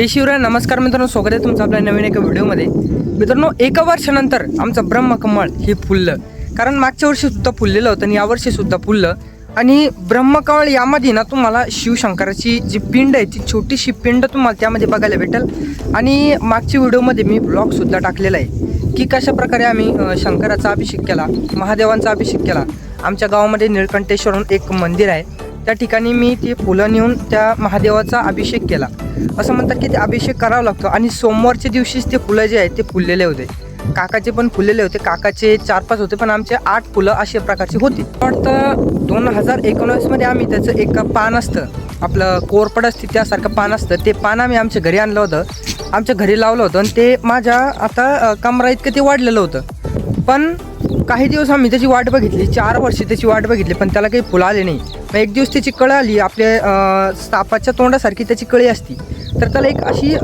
जय शिवराय नमस्कार मित्रांनो स्वागत आहे तुमचं आपल्या नवीन एका व्हिडिओमध्ये. मित्रांनो एका वर्षानंतर आमचं ब्रह्मकमळ हे फुललं. कारण मागच्या वर्षी सुद्धा फुललेलं होतं आणि यावर्षी सुद्धा फुललं. आणि ब्रह्मकमळ यामध्ये ना तुम्हाला शिवशंकराची जी पिंड आहे ती छोटीशी पिंड तुम्हाला त्यामध्ये बघायला भेटेल. आणि मागच्या व्हिडिओमध्ये मी ब्लॉगसुद्धा टाकलेला आहे की कशा प्रकारे आम्ही शंकराचा अभिषेक केला महादेवांचा अभिषेक केला. आमच्या गावामध्ये निळकंठेश्वर म्हणून एक मंदिर आहे. त्या ठिकाणी मी ती फुलं नेऊन त्या महादेवाचा अभिषेक केला. असं म्हणतात की ते अभिषेक करावा लागतो. आणि सोमवारच्या दिवशीच ते फुलं जे आहेत ते फुललेले होते. काकाचे पण फुललेले होते. काकाचे चार पाच होते पण आमचे आठ फुलं अशा प्रकारची होती. वाटतं दोन हजार एकोणावीसमध्ये आम्ही त्याचं एक पान असतं आपलं कोरपड असते त्यासारखं पान असतं. ते पान आम्ही आमच्या घरी आणलं होतं. आमच्या घरी लावलं होतं आणि ते माझ्या आता कमरा इतकं ते वाढलेलं होतं. पण काही दिवस आम्ही त्याची वाट बघितली चार वर्षे त्याची वाट बघितली पण त्याला काही फुलं आले नाही. मग एक दिवस त्याची कळ आली आपल्या सापाच्या तोंडासारखी त्याची कळी असती. तर त्याला एक अशी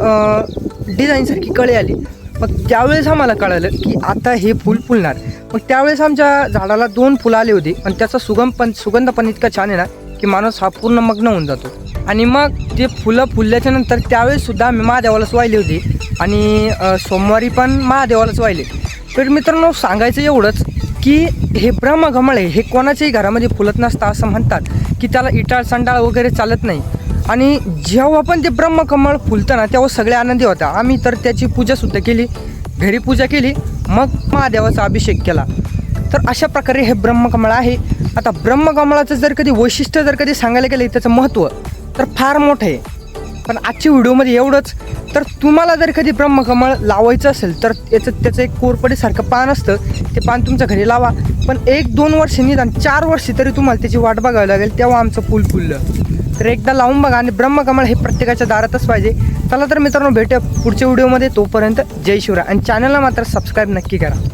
डिझाईनसारखी कळी आली. मग त्यावेळेस आम्हाला कळालं की आता हे फुल फुलणार. मग त्यावेळेस आमच्या झाडाला दोन फुलं आले होते आणि त्याचा सुगम पण सुगंध पण इतका छान आहे ना की माणूस हा पूर्ण मग्न होऊन जातो. आणि मग ते फुलं फुलल्याच्या नंतर त्यावेळेस सुद्धा आम्ही महादेवालाच वाहिले होते. आणि सोमवारी पण महादेवालाच वाहिले. तर मित्रांनो सांगायचं एवढंच की हे ब्रह्मकमळ हे कोणाच्याही घरामध्ये फुलत नसतं असं म्हणतात की त्याला इटाळ संडाळ वगैरे चालत नाही. आणि जेव्हा पण ते ब्रह्मकमळ फुलतं ना तेव्हा सगळे आनंदी होता आम्ही तर त्याची पूजासुद्धा केली घरी पूजा केली मग महादेवाचा अभिषेक केला. तर अशा प्रकारे हे ब्रह्मकमळ आहे. आता ब्रह्मकमळाचं जर कधी वैशिष्ट्य जर कधी सांगायला गेलं त्याचं महत्त्व तर फार मोठं आहे. पण आजच्या व्हिडिओमध्ये एवढंच. तर तुम्हाला जर कधी ब्रह्मकमळ लावायचं असेल तर याचं त्याचं एक कोरपडीसारखं पान असतं. ते पान तुमच्या घरी लावा. पण एक दोन वर्ष निदान चार वर्ष तरी तुम्हाला त्याची वाट बघावी लागेल तेव्हा आमचं फुल फुललं. तर एकदा लावून बघा आणि ब्रह्मकमळ हे प्रत्येकाच्या दारातच पाहिजे. चला तर मित्रांनो भेटूया पुढच्या व्हिडिओमध्ये. तोपर्यंत जय शिवराय. आणि चॅनलला मात्र सबस्क्राईब नक्की करा.